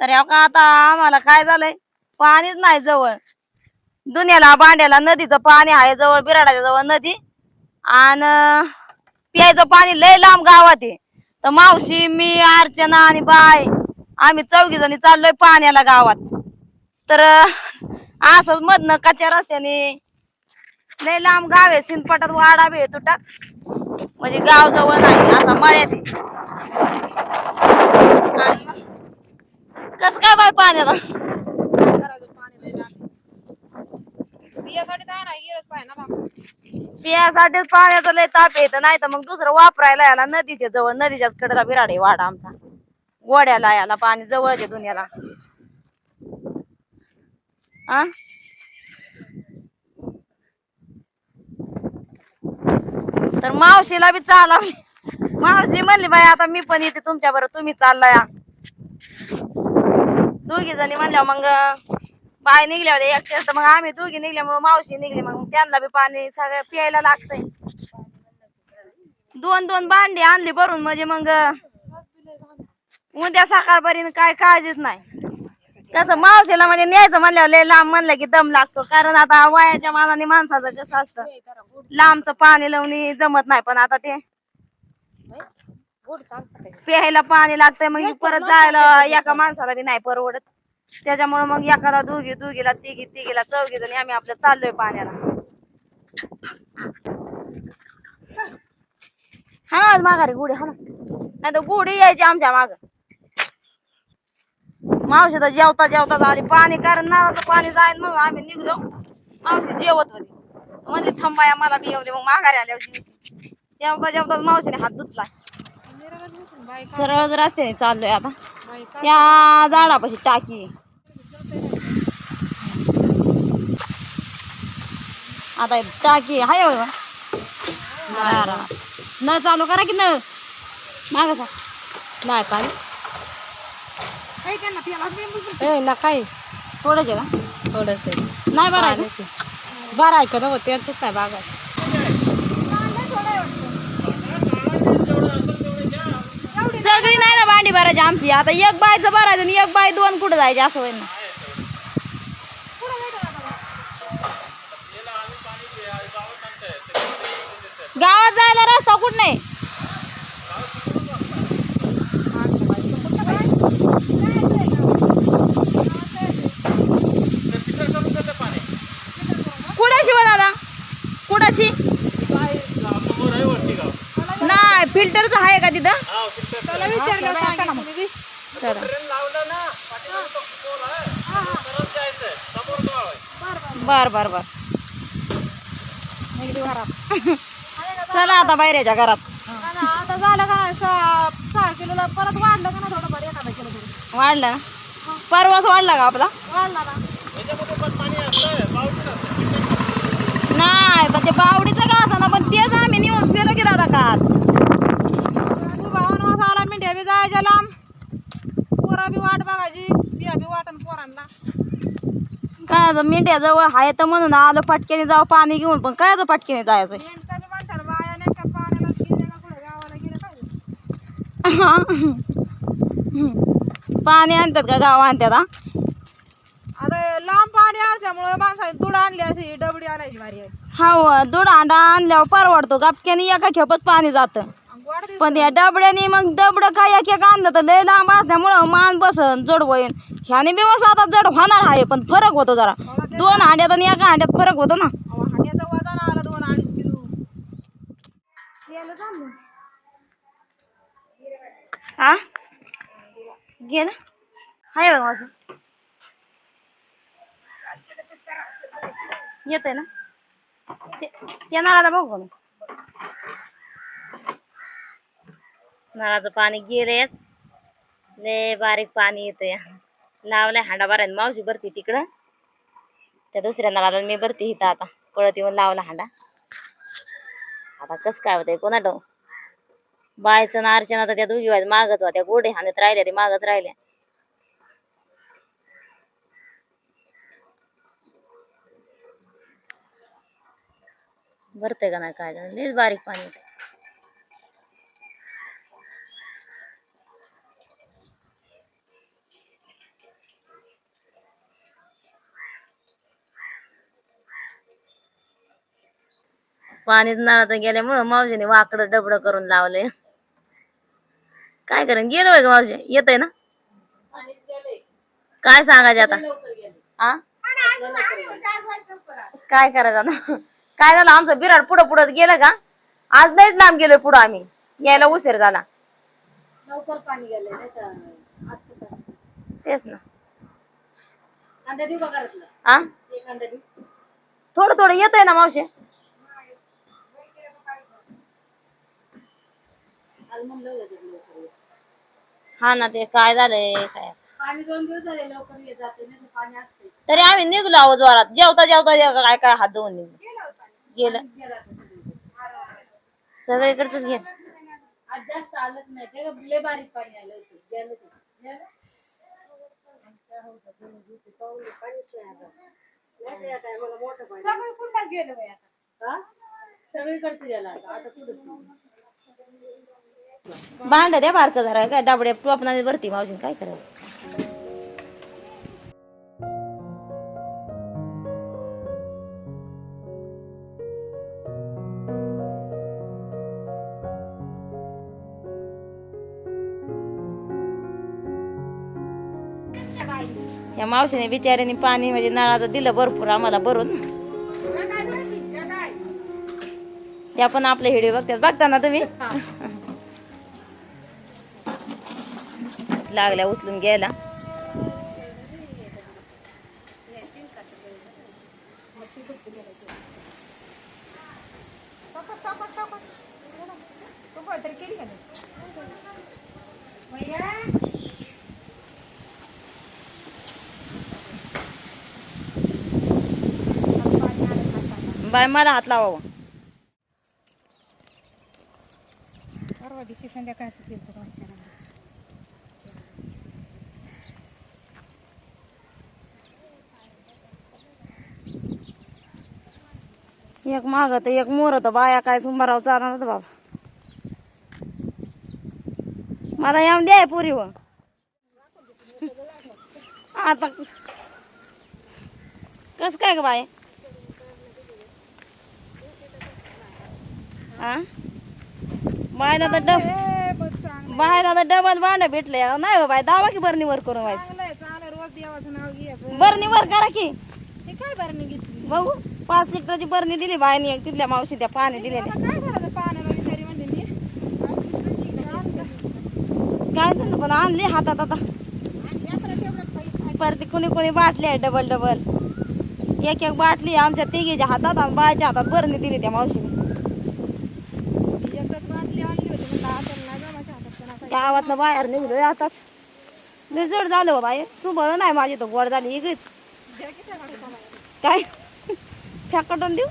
तर ह्या का आता आम्हाला काय झालंय? पाणीच नाही जवळ. दुनियाला भांड्याला नदीचं पाणी आहे जवळ बिराडाच्या जवळ नदी. आणि प्यायचं पाणी लय लांब गावात आहे. तर मावशी मी अर्चना आणि बाय आम्ही चौघी जणी चाललोय पाण्याला गावात. तर असंच मधनं कच्च्या रस्त्याने लय लांब गाव आहे. सिंदपटात वाडा बी म्हणजे गाव जवळ नाही असा मळ्यात आहे. आणि मग कस काय बाय पाण्याला. पियासाठीच पाण्याचं लय ताप येत नाही तर मग दुसरं वापरायला याला नदीच्या जवळ नदीच्याच कडेला बिराड वाडा आमचा. गोड्याला याला पाणी जवळच्या दुनियाला. आ? तर मावशीला बी चाला मावशी म्हणली बाई आता मी पण येते तुमच्या बरोबर तुम्ही चाललाय दोघी जणी म्हणल्या मग बाय निघल्या होत्या एकट्याच तर मग आम्ही दोघी निघल्यामुळे मावशी निघली. मग त्यांना बी पाणी सगळं प्यायला लागतंय. दोन दोन भांडी आणली भरून. म्हणजे मग उद्या सकाळपर्यंत काय काळजीच नाही. कसं मावशीला म्हणजे न्यायचं म्हणल्यावर लय लांब म्हणलं की दम लागतो. कारण आता वयाच्या मानाने माणसाचं कसं असतं? लांबचं पाणी लावणी जमत नाही. पण आता ते ते. प्यायला पाणी लागतंय मग परत जायला एका माणसाला बी नाही परवडत. त्याच्यामुळे मग एखादा दोघी दोघीला तिघी तिघीला चौघी जणी आम्ही आपल्या चाललोय पाण्याला. हा माघारी गुढी हा नाही तर गुढी यायची आमच्या माग. मावशी तर जेवता जेवता आली पाणी कारण नारळाचं पाणी जाईन मग आम्ही निघलो. मावशी जेवत होती. म्हणजे थांबाया मला बी येऊ दे. मग माघारी आल्यावर जेवते. जेवता जेवताच मावशीने हात धुतला निरागस बसून बाई का- सरळ रस्त्याने चाललोय आता. त्या झाडापाशी टाकी. आता टाकी हाय. नळ चालू करा की नळ? माग नाही पाणी. ए ना काय थोडंच आहे का? थोडस नाही बरं बरं आहे का नव्हतं त्यांचंच नाही बागा सगळी नाही ना भांडी भरायची आमची. आता एक बायचं भरायचं आणि एक बाय दोन कुठं जायचे? असं होईल ना. गावात जायला रस्ता कुठं नाही? कुणाशी व दादा? कुणाशी? नाही फिल्टरचं आहे का तिथं? त्याला विचारलं सांगितलं मी. चला. बर बर बर. निघली घरात. चला आता बाहेरच्या घरात. ना, आता झालं का सहा सहा किलोला परत वाढलं का ना थोडं बरं एखादा किलो तरी? वाढला? परवाच वाढला का आपला? वाढला ना. नाही पण ते बावडीचं का असं ना पण तेच आम्ही नेऊन पेलो की दादा का बी जायच्या लांब पोरा बी वाट बघायची. बिया बी वाटन पोरांना. काय आता मेंढ्या जवळ आहे तर म्हणून आलं पटक्याने जाऊ पाणी घेऊन. पण काय आता पटक्याने जायचं बाया नाही का पाण्याला गेले का कुठं? गावाला गेले पाणी आणतात का गाव आणतात हा? आता लांब पाणी असल्यामुळे माणसाने तुड आणली अशी डबडी आणायची भारी आहे. हा दूध अंडा आणल्यावर परवडतो. गपक्याने एका खेपच पाणी जातं. पण या डबड्याने मग दबड काय एक एक आणलं तर लय लांब असल्यामुळं मान बसन जड होईन ह्याने बी बस आता जड होणार आहे पण फरक होतो जरा. दोन हांड्यात आणि एका हांड्यात फरक होतो ना. दोन हा घे ना. हाय बघ माझं. येत आहे ना? ते- त्या बघू का मी नळाचं पाणी गेलेच. लय बारीक पाणी येतंय. लावलाय हांडा भरायला मावशी भरती तिकडं. त्या दुसऱ्या नळाला मी भरती इथं आता. पळत येऊन लावला हांडा. आता कस काय होतंय कोणा डो बायचं ना अर्चना तर त्या दोघी बाय मागच होत्या. गोडे हाणत राहिल्या ते मागच राहिल्या. भरतंय का नाही काय? जाणं, बारीक पाणी पाणीच नळात गेल्यामुळं मावशीने वाकडं डबडं करून लावलंय. काय करेन? गेलं बाई मावशी? येत आहे ना? काय सांगायचे आता? काय करायचं आता? काय झालं? आमचं बिराड पुढं पुढं गेलं का? आज लयच लांब गेलोय पुढं आम्ही. यायला उशीर झाला. का? तेच ना. का थोडं थोडं येत आहे ना मावशी? हा ना ते काय झालंय काय पाणी दोन दिवस झाले लवकर येत जाते नाही तर पाणी असते तरी आम्ही निघलो आहोत जोरात जेवता जेवता जेव- काय काय हात धुवून निघलो गेलं. सगळीकडच गेलं आज जास्त आलंच नाही ते लय बारीक पाणी आलं होतं गेलं ते. गेलं? सगळं कुठं गेलं बाई आता? हा? सगळीकडचं गेलं आता. आता कुठंच नाही. भांड द्या बारकं जरा. काय डाबड्या टोपणाने भरती मावशी काय करायचं या मावशीने बिचाऱ्याने पाणी म्हणजे नळाचं दिलं भरपूर आम्हाला भरून. त्या पण आपले व्हिडिओ बघतात. बघता ना तुम्ही? लागल्या उचलून घ्यायला बाय मला हात लावा हो. परवा दिवशी संध्याकाळचं केलं होतं आमच्या घरात. एक माग तर एक मोर तर बाया काय सुंबाराव चालणार होतं बाबा. मला येऊन द्या पुरी व आता कस काय ग बाय हा बायला तर डब बायला तर डबल भांड भेटले. नाही हो बाय दावा की बरणी वर करून व्हायचं चांगलं आहे, चांगलं आहे. रोज देवाचं नाव घ्यायचं बरणी वर करा की. काय बरं घेतली? बघू. पाच लिटरची बरणी दिली बायनी एक तिथल्या मावशी त्या पाणी आता काय करायचं पाण्याला? काय झालं पण आणली हातात आता. परत कुणी कुणी बाटली आहे डबल डबल एक एक बाटली आमच्या तिघीच्या हातात आणि बायच्या हातात बरणी दिली त्या मावशीने. एकच बाटली आणली होती म्हणलं हाताला नाही जमायच्या हातात पण आता गावातनं बाहेर निघलोय आताच. लय जड झालं हो बाई. तू बरं नाही माझी तर गोड झाली इकडेच घ्या की. काय? फेकटून देऊ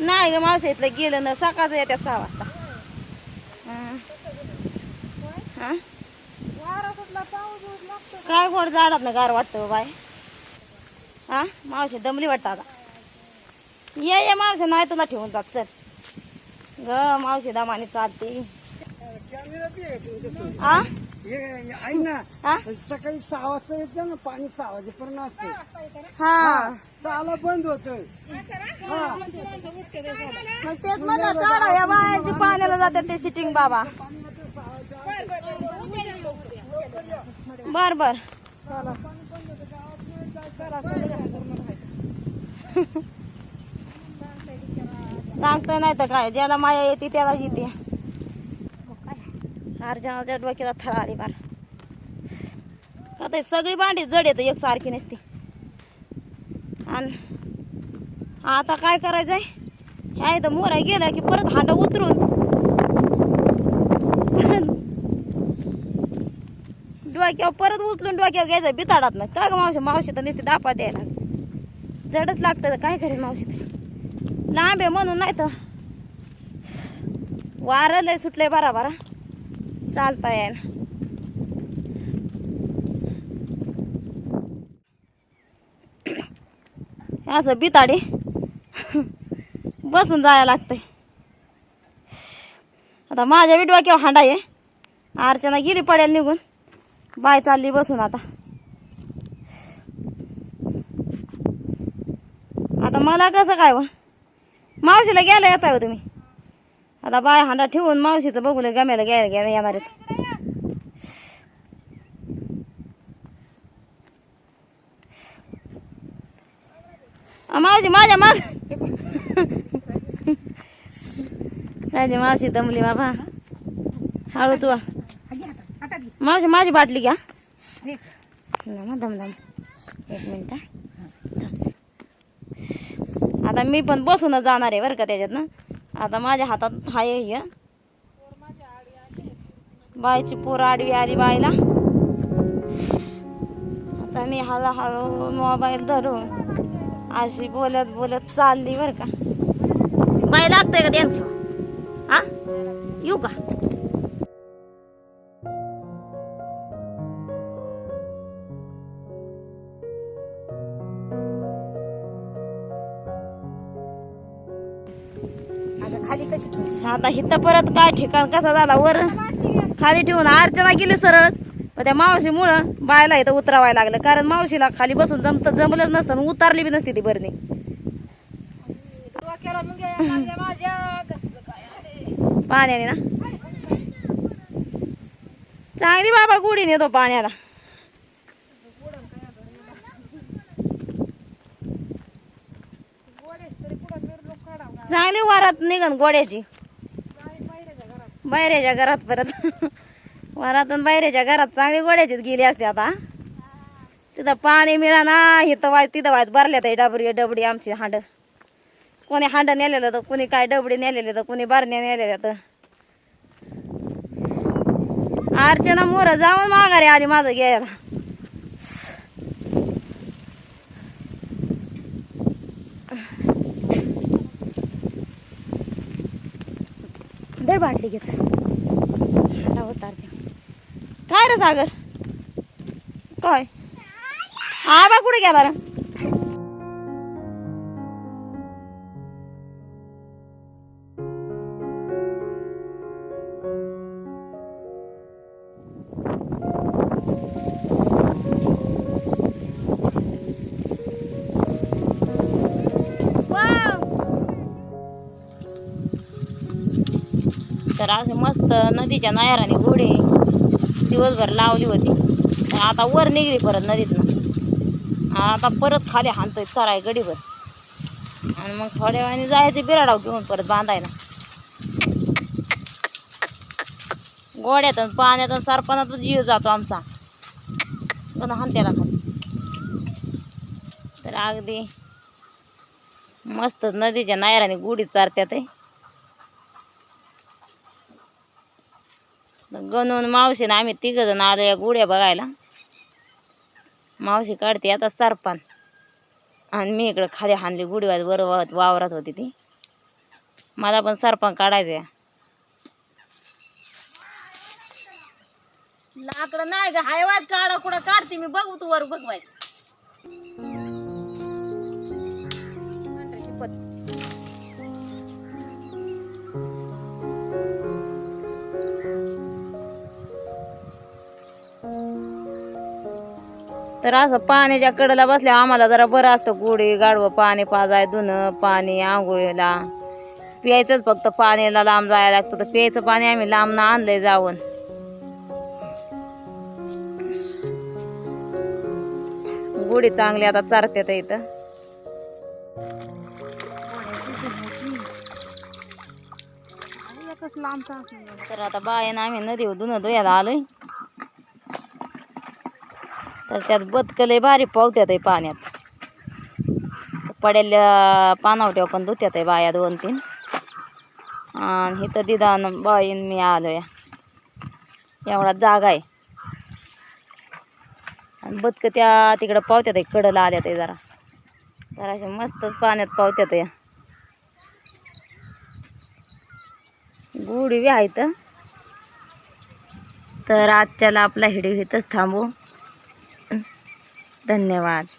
नाही, ग मावशी इथलं गेलं ना सकाळचं येत्या सहा वाजता काय गोड जाडात ना गार वाटतं बाय हा मावशी दमली वाटतं आता ये ये मावशी नाही तुला ठेवून जात चल ग मावशी दमाने चालते हा हा? सकाळी सहा वाजता येते ना पाणी सहा वाजेपर्यंत असते हा. सहाला बंद होत मग तेच म्हणलं काढा या बायांची पाण्याला जातात ते सिटिंग बाबा. बर बर. सांगतोय नाही तर काय ज्याला माया येते त्याला येते अर्जनाच्या डोक्याला थळा आली बार का ते सगळी भांडी जड येतं एक सारखी नसते. आणि आता काय करायचंय? ह्या इथं मोरा गेला की परत हांडा उतरून. डोक्यावर परत उचलून डोक्यावर घ्यायचं बिताडात ना. का मावशी? मावशी तर नसते दापा द्यायला. जडच लागतं काय करेल मावशी तर? लांब आहे म्हणून नाही तर. वारं लय सुटलंय बारा बारा. चालता येईल असं बिताडे. बसून जायला लागतंय. आता माझ्या विडवा डोक्यावर हांडा आहे? अर्चना गेली पडेल निघून. बाय चालली बसून आता. आता मला कसं काय व? मावशीला गेला येताय हो तुम्ही? आता बाय हांडा ठेवून मावशीचं बघून गम्याला घ्यायला घ्यायला येणार आहेत मावशी माझ्या माग माझी मावशी दमली बाबा. हळू तू मावशी माझी बाटली घ्या. दम दम. एक मिनिट आता मी पण बसूनच जाणार आहे बरं का त्याच्यात ना? आता माझ्या हातात हाय हे. बायची पोर आडवी आली बायला आता मी हळूहळू मोबाईल धरून अशी बोलत बोलत चालली बरं का. बाय लागतंय का त्यांचं हा? येऊ का? खाली कशी ठेवली? आता हिथं परत काय ठिकाण कसा झाला? वर खाली ठेवून अर्चना गेली सरळ. पण त्या मावशीमुळं बायला इथं उतरावायला लागलं. कारण मावशीला खाली बसून जमत जमलंच नसतं उतारली बी नसती ती बरणी आहे? पाण्याने ना? चांगली बाबा गुढी नेतो पाण्याला. चांगली वारात निघन गोड्याची. बाहेरच्या घरात परत. वरातून बाहेरच्या घरात चांगली गोड्याचीच गेली असते आता. तिथं पाणी मिळाना इथं वाय तिथं वायत भरल्या तर डबरी डबडी आमची हांड. कोणी हांड नेलेलं तर कोणी काय डबडी नेलेले तर कोणी बारण्या नेलेल्या तर. अर्चना मोर जाऊन माघारी आली माझं घ्यायला. दर बाटली घेत हांडा उतारते काय रे सागर? काय? आबा कुठे गेला रे? तर असं मस्त नदीच्या नायराने घोडे दिवसभर लावली होती. तर आता वर निघली परत नदीतनं. आता परत खाली हाणतोय चराय गडीभर. आणि मग थोड्या वेळाने जायचं बिराडाव घेऊन परत बांधायला. गोड्यातून पाण्यातून सरपणातच जीव जातो आमचा. पण हानत्याला खाली. तर अगदी मस्त नदीच्या नायराने गुढी चारत्यात आहे गणून मावशी ना आम्ही तिघ जण आलो या गुड्या बघायला. मावशी काढते आता सरपान आणि मी इकडं खाली हाणली गुढी वाज वर वाहत वावरात होती ती. मला पण सरपण काढायचं आहे. लाकडं नाही ग हायवात काढा कुठं काढते मी बघू तू वर बघवायचं तर असं पाण्याच्या कडेला बसल्या आम्हाला जरा बरं असतं गुढी गाडवं पाणी पाजाय धुणं पाणी आंघोळीला. प्यायचंच फक्त पाण्याला लांब जायला लागतं. तर प्यायचं पाणी आम्ही लांब आणलंय जाऊन. गुढी चांगली आता चारत्यात इथं. तर आता बायानं आम्ही नदी धुणं धुयाला आलोय. तर त्यात बदकले भारी पावत्यात आहे पाण्यात. पडेल्या पानावट्या पण धुत्यात आहे बाया दोन तीन. आणि इथं दिदान बाईन मी आलो आहे एवढा जागा आहे. आणि बदकं त्या तिकडं पावत्यात आहे कडला आल्यात आहे जरा. तर अशा मस्तच पाण्यात पावत्यात आहे गुढी बी आहेत तर आजच्याला आपला हिडी इथंच थांबू धन्यवाद.